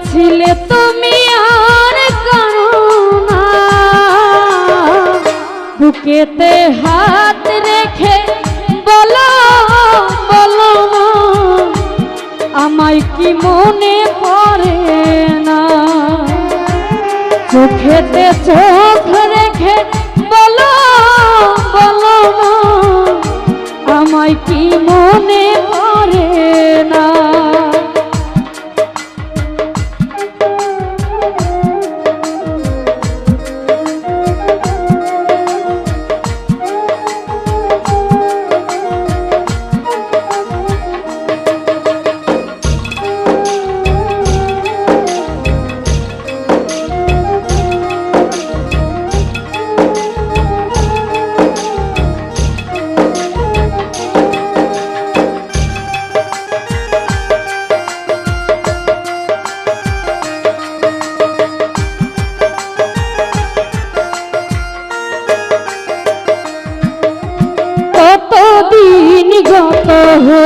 বলেছিলে তুমি আর করুণা হাত রেখে বলো বলো আমায় কি মনে পড়ে না? চোখেতে চোখ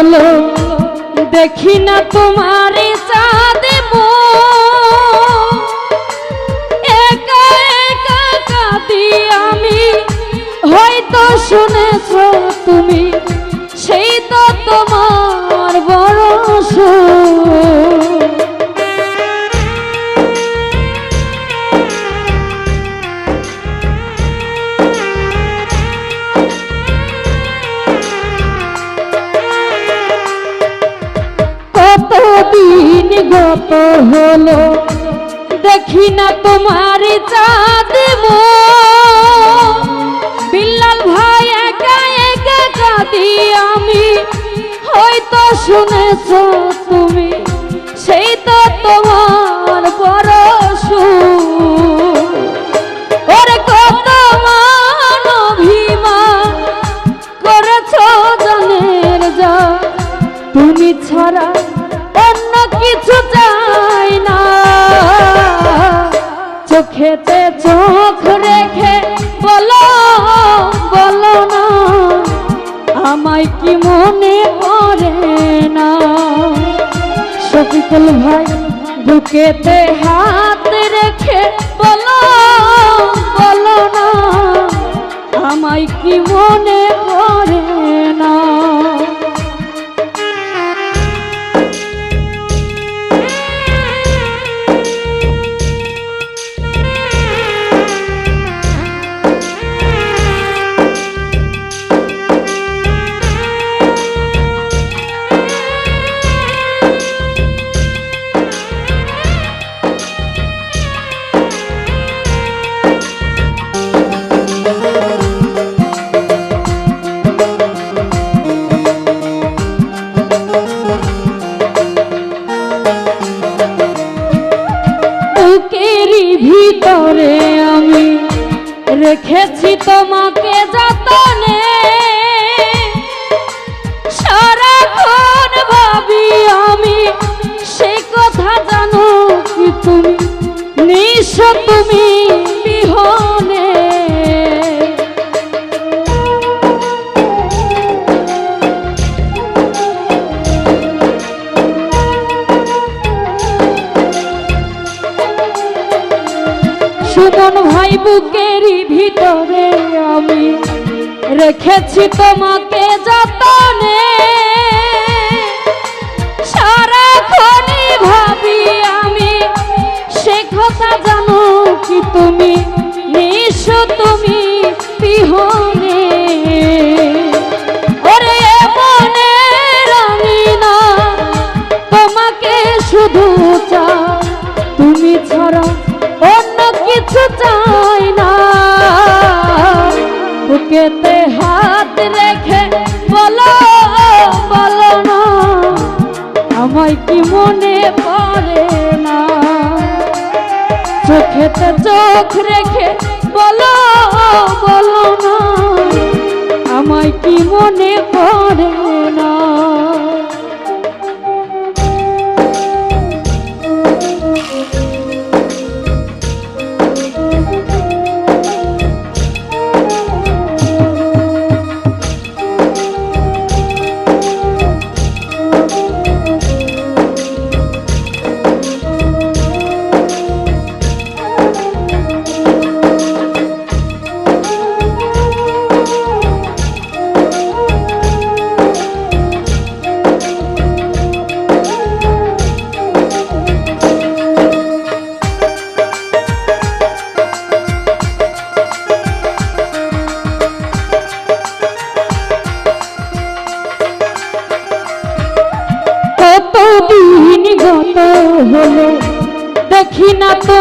হলো দেখি না তোমার একা একা কাঁদি আমি হয়তো শুনেছ কতদিন গত হলো। দেখি না তোমার চাঁদ বিল্লাল ভাই একা একা কাঁদি আমি, হয়তো শুনেছ তুমি। চোখেতে চোখ রেখে, বলো বলো না, আমায় কি মনে পড়ে না? শফিকুল ভাই বুকেতে হাত রেখে, বলো বলো না, আমায় কি মনে পড়ে রেখেছি তোমাকে যতনে। সারাক্ষণ ভাবি আমি সে কথা জানো কি তুমি? নিঃস তুমি। সুমন ভাই বুকেরই ভিতরে আমি রেখেছি তোমাকে যতনে। সারাক্ষণই ভাবি আমি, সে কথা জানো কি তুমি? নিঃস তুমি। চোখ রেখে বলো বলো না। আমায় কি মনে পড়ে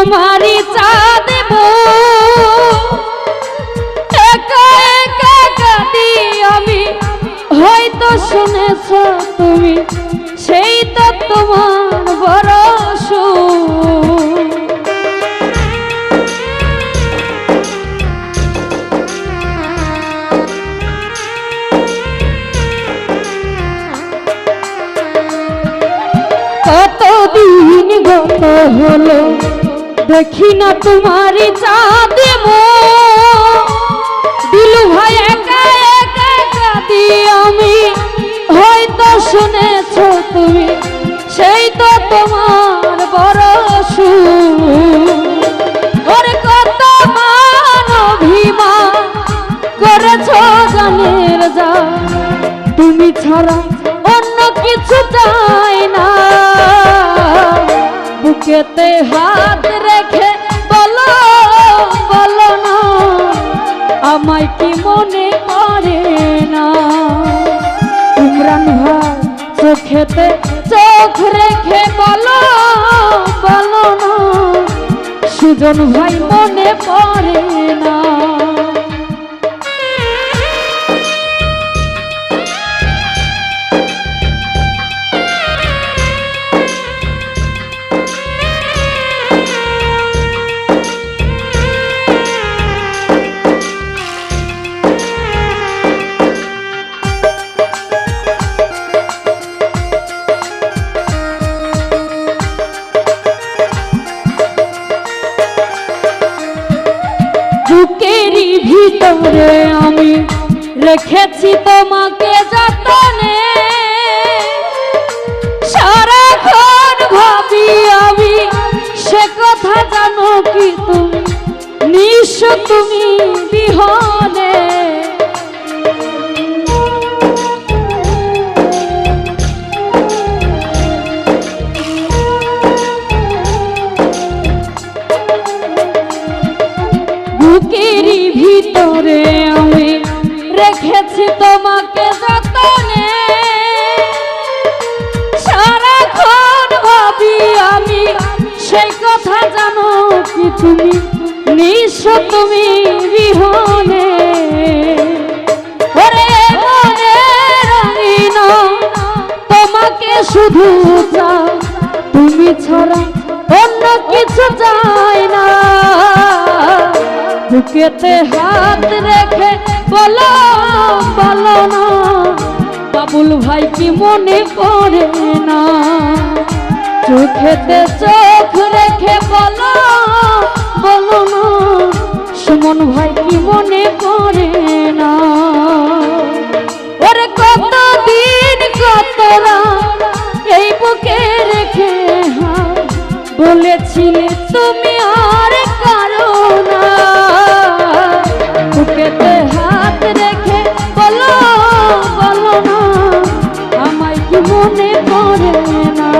না তোমারই চা দেব একা একা কাঁদি আমি, হয়তো শুনেছ তুমি, সেই তো তোমার বড়। কতদিন গত হলো দেখি না তোমার চাঁদে দিলু ভাই একা একা কাঁদি আমি। হয়তো শুনেছ বুকেতে হাত রেখে বলো বলো না, আমায় কি মনে করে না? ইমরান ভাই, চোখেতে চোখ রেখে বলো বলো না, সুজন ভাই মনে পড়ে রেখেছি তোমাকে যতনে। সারাক্ষণ ভাবি আমি সে কথা জানো কি তুমি? নিঃস্ব তুমি তুমি নিঃস্ব তুমি বিহনে। ওরে মনে রঙিন তোমাকে শুধু চাও তুমি ছাড়া অন্য কিছু চাই না। বুকেতে হাত রেখে বলো বলো না, বাবুল ভাই কি মনে করে না? চোখেতে চোখ রেখে বলো বলো না, সুমন ভাই কি মনে করে না? ওরে কত দিন, কত এই বুকে রেখে বলেছিলে তুমি আর কারও না। বুকেতে হাত রেখে বলো বলো না, আমায় কি মনে পড়ে না?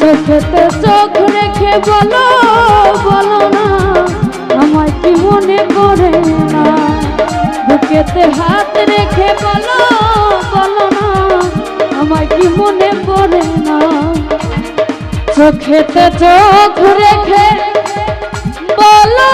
চোখেতে চোখ রেখে বলো মনে পড়ে না। চোখেতে চোখ রেখে বলো।